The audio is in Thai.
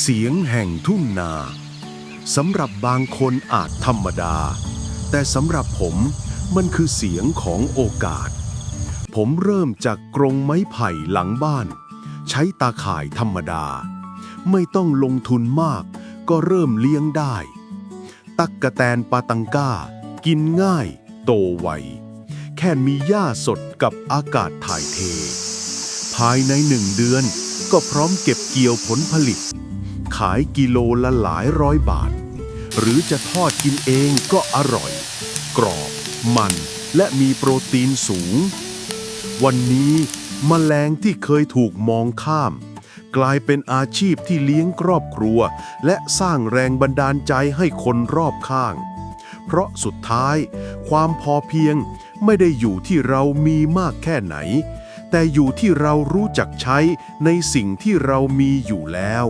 เสียงแห่งทุ่งนาสำหรับบางคนอาจธรรมดา แต่สำหรับผมมันคือเสียงของโอกาส ผมเริ่มจากกรงไม้ไผ่หลังบ้าน ใช้ตาข่ายธรรมดา ไม่ต้องลงทุนมาก ก็เริ่มเลี้ยงได้ ตักกะแตนปาตังก้า กินง่าย โตไว แค่มีหญ้าสดกับอากาศถ่ายเท ภายในหนึ่งเดือน ก็พร้อมเก็บเกี่ยวผลผลิต ขายกิโลละหลายร้อยบาท หรือจะทอดกินเองก็อร่อย กรอบ มัน และมีโปรตีนสูง วันนี้มแมลงที่เคยถูกมองข้าม กลายเป็นอาชีพที่เลี้ยงครอบครัว และสร้างแรงบันดาลใจให้คนรอบข้าง เพราะสุดท้าย ความพอเพียงไม่ได้อยู่ที่เรามีมากแค่ไหน แต่อยู่ที่เรารู้จักใช้ในสิ่งที่เรามีอยู่แล้ว